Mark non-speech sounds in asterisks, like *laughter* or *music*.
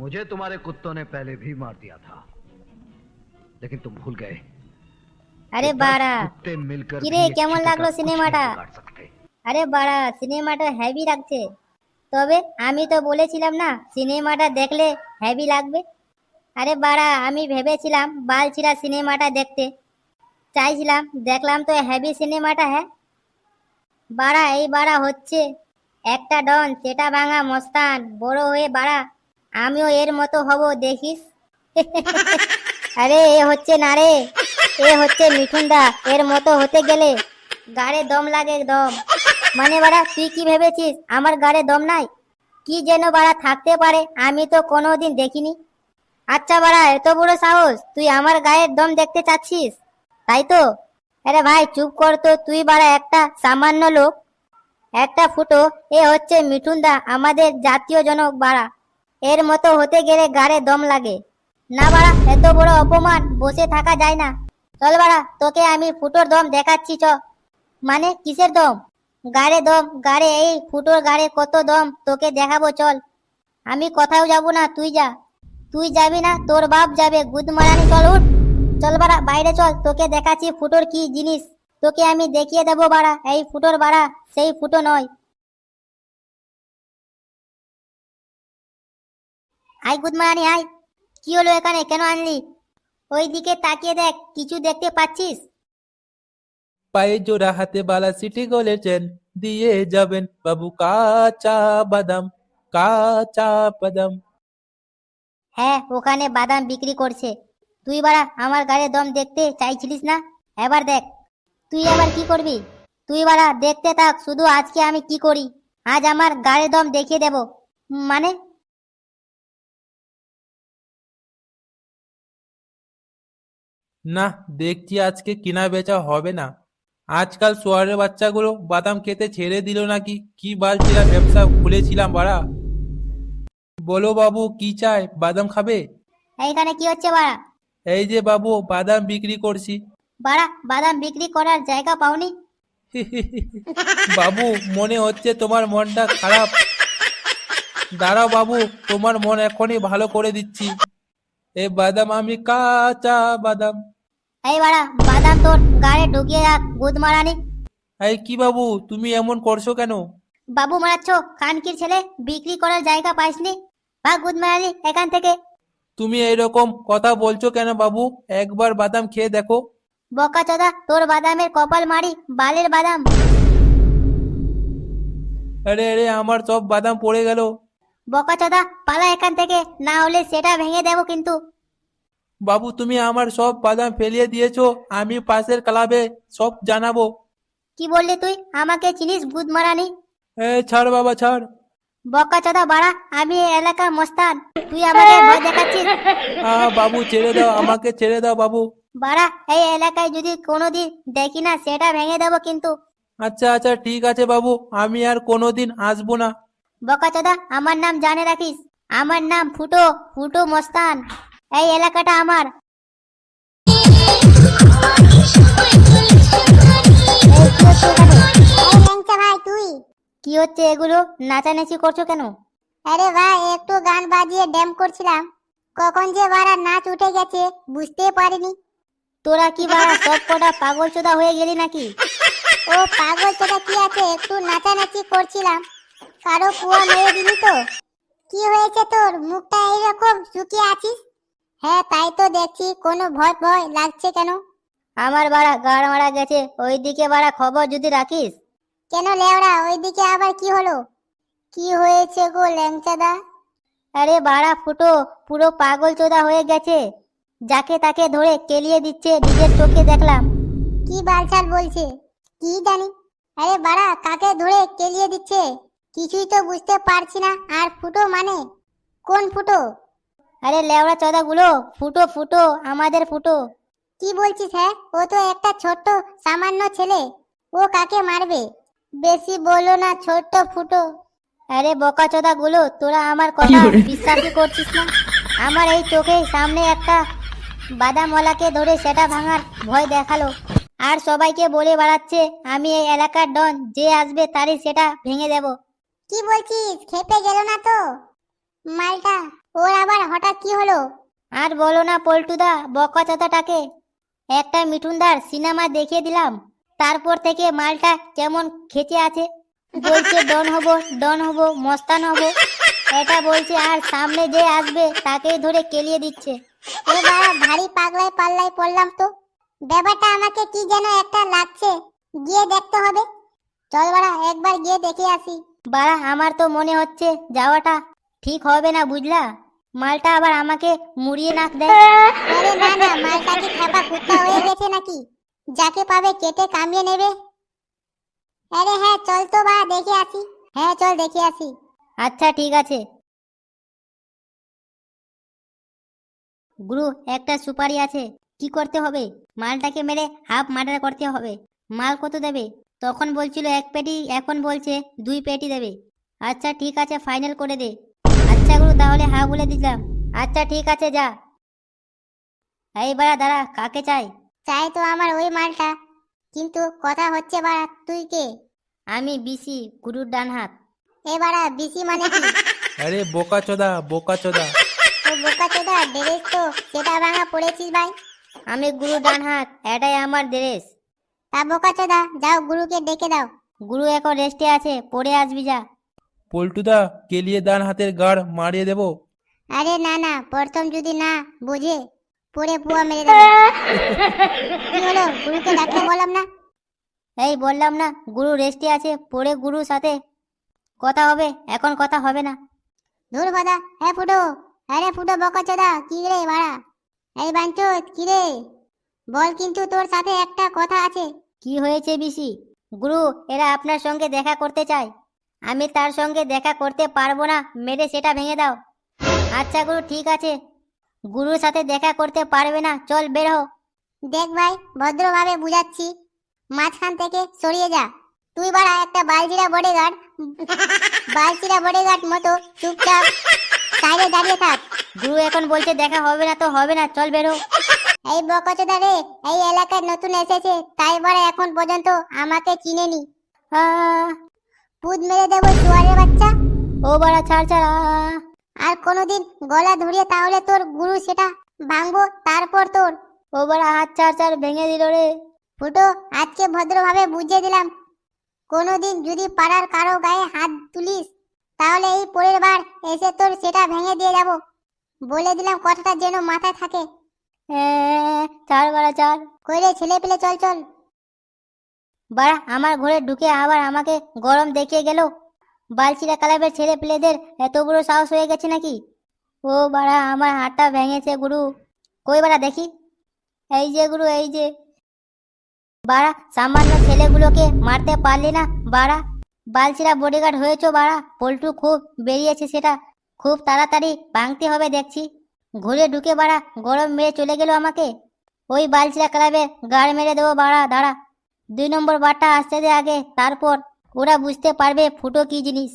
मुझे तुम्हारे कुत्तों ने पहले भी मार दिया था लेकिन तुम भूल गए আরে कि दस বাড়া कुत्ते मिलकर কিরে, भी एक কেমন चीते লাগলো का कुछ नहीं সিনেমাটা? बिगाड़ सकते আরে বাড়া সিনেমাটা হেভি লাগছে তবে আমি তো বলেছিলাম না সিনেমাটা দেখলে হেভি লাগবে আরে বাড়া আমি ভেবেছিলাম বালছিরা সিনেমাটা দেখতে চাইছিলাম দেখলাম তো হেভি সিনেমাটা হ্যাঁ বাড়া এই বাড়া হচ্ছে একটা ডন সেটা ভাঙা মস্তান বড় হয়ে বাড়া আমিও এর মতো হব, দেখিস? আরে, এ হচ্ছে না রে। এ হচ্ছে মিঠুনদা, এর মতো হতে গেলে গাড়ে দম লাগে দম। মানে বাড়া, তুই কি ভেবেছিস? আমার গাড়ে দম নাই? কি যেন বাড়া থাকতে পারে, আমি তো কোনোদিন দেখিনি। আচ্ছা বাড়া, এত বড় সাহস, তুই আমার গায়ের দম দেখতে চাচ্ছিস? তাই তো? আরে ভাই, চুপ কর তো, তুই বাড়া একটা সামান্য লোক। একটা ফুটো, এ হচ্ছে মিঠুনদা, আমাদের জাতীয় জনক বাড়া। এর মতো হতে গেলে গাড়ে দম লাগে। না বাড়া, এত বড় অপমান, বসে থাকা যায় না। চল বাড়া, তোকে আমি ফুটোর দম দেখাচ্ছি, চ। মানে কিসের দম? গাড়ে দম, গাড়ে এই ফুটোর গাড়ে কত দম, তোকে দেখাবো, চল। আমি কোথাও যাব না, তুই যা। তুই যাবি না, তোর বাপ যাবে। গুদ মারানি, চল উঠ। চল বাড়া, বাইরে চল, তোকে দেখাচ্ছি ফুটোর কি জিনিস। তোকে আমি দেখিয়ে দেবো বাড়া, এই ফুটোর বাড়া, সেই ফুটো নয়। আই গুদ মারানি আই কি হলো এখানে? কেন আনলি? ওই দিকে তাকিয়ে দেখ কিছু দেখতে পাচ্ছিস? পায়ে জোড়া হাতে বালা সিটি গোলের চেন দিয়ে যাবেন বাবু কাঁচা বাদাম কাঁচা বাদাম। হ্যাঁ ওখানে বাদাম বিক্রি করছে। তুই বাড়া আমার গাড়ির দম দেখতে চাইছিলিস না? এবার দেখ তুই এবার কি করবি? তুই বাড়া দেখতে থাক শুধু আজকে আমি কি করি? আজ আমার গাড়ির দম দেখিয়ে দেব। মানে না দেখছি আজকে কিনা বেচা হবে না। আজকাল সোয়ারের বাচ্চাগুলো বাদাম খেতে ছেড়ে দিল নাকি? কি বালছিলাম ব্যবসা খুলেছিলাম বাড়া? বলো বাবু কি চাই? বাদাম খাবে? এইখানে কি হচ্ছে বাড়া? এই যে বাবু বাদাম বিক্রি করছি। বাড়া বাদাম বিক্রি করার জায়গা পাওনি? *laughs* বাবু মনে হচ্ছে তোমার মনটা খারাপ। দাঁড়াও বাবু তোমার মন এখনই ভালো করে দিচ্ছি। এ বাদাম আমি কাঁচা বাদাম। এই বাড়া বাদাম তোর গাড়ি ঢুকিয়ে রাখ গুদ মারানি। এই কি বাবু তুমি এমন করছ কেন? বাবু মারাচ্ছ খানকির ছেলে বিক্রি করার জায়গা পাইসনি। ভাগ গুদ মারানি এখান থেকে। তুমি এইরকম কথা বলছো কেন বাবু? একবার বাদাম খেয়ে দেখো। বকা চোদা তোর বাদামের কপাল মারি বালের বাদাম। আরে আরে আমার সব বাদাম পড়ে গেল। বকা চোদা পালা এখান থেকে না হলে সেটা ভেঙে দেবো কিন্তু। বাবু তুমি আমার সব বাদাম ফেলিয়ে দিয়েছ আমি পাশের ক্লাবে সব জানাব। কি বললি তুই? আমাকে চিনিস গুদ মারানি এ ছাড় বাবা ছাড়। বকা চোদা বাড়া আমি এই এলাকার মস্তান। তুই আমাকে ভয় দেখাচ্ছিস? আ বাবু ছেড়ে দাও আমাকে ছেড়ে দাও বাবু। বাড়া এই এলাকায় যদি কোনোদিন দেখি না সেটা ভেঙে দেবো কিন্তু। আচ্ছা আচ্ছা ঠিক আছে বাবু আমি আর কোনোদিন আসব না। বকা চোদা আমার নাম জানে রাখিস? আমার নাম ফুটো ফুটো মস্তান। এই এলাকাটা আমার। কি হচ্ছে এখানে? এই ল্যাংচা ভাই তুই? কি হচ্ছে এগুলো? নাচানাচি করছ কেন? আরে ভাই একটু গান বাজিয়ে ড্যাম করছিলাম। কখন যে বারা নাচ উঠে গেছে বুঝতে পারিনি। তোরা কি বাড়া সব কটা পাগল চোদা হয়ে গেলি নাকি? ও পাগল সেটা কি আছে একটু নাচানাচি করছিলাম। কারও কুয়া মেরে দিলি তো? কি হয়েছে তোর? মুখটা এইরকম শুকিয়ে আছিস? হ্যাঁ তাই তো দেখছি। কোনো ভয় ভয় লাগছে কেন? আমার বাড়া গাড় মারা গেছে। ওইদিকে বাড়া খবর যদি রাখিস। কেন লেওড়া? ওইদিকে আবার কি হলো? কি হয়েছে গো ল্যাংচাদা? আরে বাড়া ফুটো পুরো পাগল চোদা হয়ে গেছে। যাকে তাকে ধরে কেলিয়ে দিচ্ছে নিজের চোখে দেখলাম। কি বালচাল বলছে? কি জানি? আরে বাড়া কাকে ধরে কেলিয়ে দিচ্ছে? কিছুই তো বুঝতে পারছি না। আর ফুটো মানে? কোন ফুটো? আরে লেওড়া চোদা গুলো ফুটো ফুটো আমাদের ফুটো। কি বলছিস হ্যাঁ? ও তো একটা ছোট্ট সামান্য ছেলে। ও কাকে মারবে? বেশি বলো না ছোট্ট ফুটো। আরে বোকা চোদা গুলো তোরা আমার কথা বিশ্বাসই করছিস না? আমার এই চোখের সামনে একটা বাদামওয়ালাকে ধরে সেটা ভাঙার ভয় দেখাল। আর সবাইকে বলে বেড়াচ্ছে আমি এই এলাকার ডন যে আসবে তারই সেটা ভেঙে দেব। কি বলছিস খেপে গেল না তো? মালটা। ওর আবার হঠাৎ কি হলো? আর বলো না পল্টুদা বকাচোদাটাকে একটা মিঠুনদার সিনেমা দেখিয়ে দিলাম। তারপর থেকে মালটা কেমন খেচে আছে। বলছে ডন হব ডন হব মস্তান হব। এটা বলছে আর সামনে যে আসবে তাকেই ধরে কেলিয়ে দিচ্ছে। এ বাড়া ভারী পাগলায় পাল্লায় পড়লাম তো। ব্যাপারটা আমাকে কি যেন একটা লাগছে। গিয়ে দেখতে হবে। চল বাড়া একবার গিয়ে দেখে আসি। বাড়া আমার তো মনে হচ্ছে যাওয়াটা ঠিক হবে না বুঝলা? মালটা আবার আমাকে মুড়িয়ে নাক দেয়। আরে না না, মালটা কি খাপা কুত্তা হয়ে গেছে নাকি? যাকে পাবে কেটে কামিয়ে নেবে। আরে হ্যাঁ চল তো বা, দেখে আসি। হ্যাঁ চল দেখে আসি। আচ্ছা ঠিক আছে। গুরু, একটা সুপারি আছে। কি করতে হবে? মালটাকে মেরে হাফ মার্ডার করতে হবে। মাল কত দেবে? তখন বলছিল এক পেটি, এখন বলছে দুই পেটি দেবে। আচ্ছা ঠিক আছে, ফাইনাল করে দে। গুরু তাহলে হা বলে দিলাম। আচ্ছা ঠিক আছে যা। এই বাড়া দাঁড়া কাকে চাই? চাই তো আমার ওই মালটা। কিন্তু কথা হচ্ছে বাড়া তুই কে? আমি বিসি গুরুর ডান হাত। এ বাড়া বিসি মানে কি? আরে বোকা চোদা বোকা চোদা। তো বোকা চোদা ড্রেস তো সেটা ভাঙা পড়েছিস ভাই। আমি গুরুর ডান হাত এটাই আমার ড্রেস। তা বোকা চোদা যাও গুরুকে ডেকে দাও। গুরু এখন রেস্টে আছে পড়ে আসবি যা। পল্টুদা কেলিয়ে দান হাতের গাড় মারিয়ে দেবো। আরে না না প্রথম যদি না বুঝে পরে পুয়া মেরে দেবে। কি হলো গুরুকে ডাকতে বললাম না? এই বললাম না গুরু রেস্টে আছে পরে গুরুর সাথে কথা হবে এখন কথা হবে না। ধুর বাদা হ্যাঁ ফুটো আরে ফুটো বকা চোদা কি রে ভাড়া এই বাঞ্চত কি রে? বল কিন্তু তোর সাথে একটা কথা আছে। কি হয়েছে বিসি গুরু এরা আপনার সঙ্গে দেখা করতে চায়। আমি তার সঙ্গে দেখা করতে পারব না। মেরে সেটা ভেঙে দাও। আচ্ছা গুরু ঠিক আছে। গুরুর সাথে দেখা করতে পারবে না। চল বের হো দেখ ভাই ভদ্রভাবে বুঝাচ্ছি। মাঝখান থেকে সরিয়ে যা। তুই বাড়া একটা বালজিরা বডিগার্ড বালচিরা বডিগার্ড মতো চুপচাপ সাইডে দাঁড়িয়ে থাক। গুরু এখন বলছে দেখা হবে না তো হবে না। চল বেরো এই বকচোদা রে এই এলাকায় নতুন এসেছে। তাই বলে এখন পর্যন্ত আমাকে চিনেনি। আহ, পুদ মেরে দেবো শুয়ারের বাচ্চা। ও বাড়া ছাড় ছাড়। আর কোনোদিন গলা ধরিয়ে তাহলে তোর গুরু সেটা ভাঙবো তারপর তোর। ও বাড়া হাত ছাড় ছাড় ভেঙে দিল রে। ফুটো আজকে ভদ্রভাবে বুঝিয়ে দিলাম। কোনোদিন যদি পাড়ার কারও গায়ে হাত তুলিস তাহলে এই পরের বার এসে তোর সেটা ভেঙে দিয়ে যাব। বলে দিলাম কথাটা যেন মাথায় থাকে। এ, ছাড় বাড়া ছাড়। কইরে ছেলে পেলে চল চল। বাড়া, আমার ঘরে ঢুকে আবার আমাকে গরম দেখিয়ে গেল। বালচিরা ক্লাবের ছেলে পেলেদের এত বড় সাহস হয়ে গেছে নাকি? ও বাড়া, আমার হাতটা ভেঙেছে গুরু। কই বাড়া, দেখি। এই যে গুরু, এই যে। বাড়া, সামান্য ছেলেগুলোকে মারতে পারলি না বাড়া। বালচিরা বডিগার্ড হয়েছো বাড়া। পল্টু খুব বেরিয়েছে সেটা। খুব তাড়াতাড়ি ভাঙতে হবে দেখছি। ঘুরে ঢুকে বাড়া, গরম মেরে চলে গেল আমাকে। ওই বালচিরা ক্লাবে গাড় মেরে দেবো বাড়া, দাঁড়া। দুই নম্বর বারটা আসতে দে আগে তারপর। ওরা বুঝতে পারবে ফুটো কি জিনিস।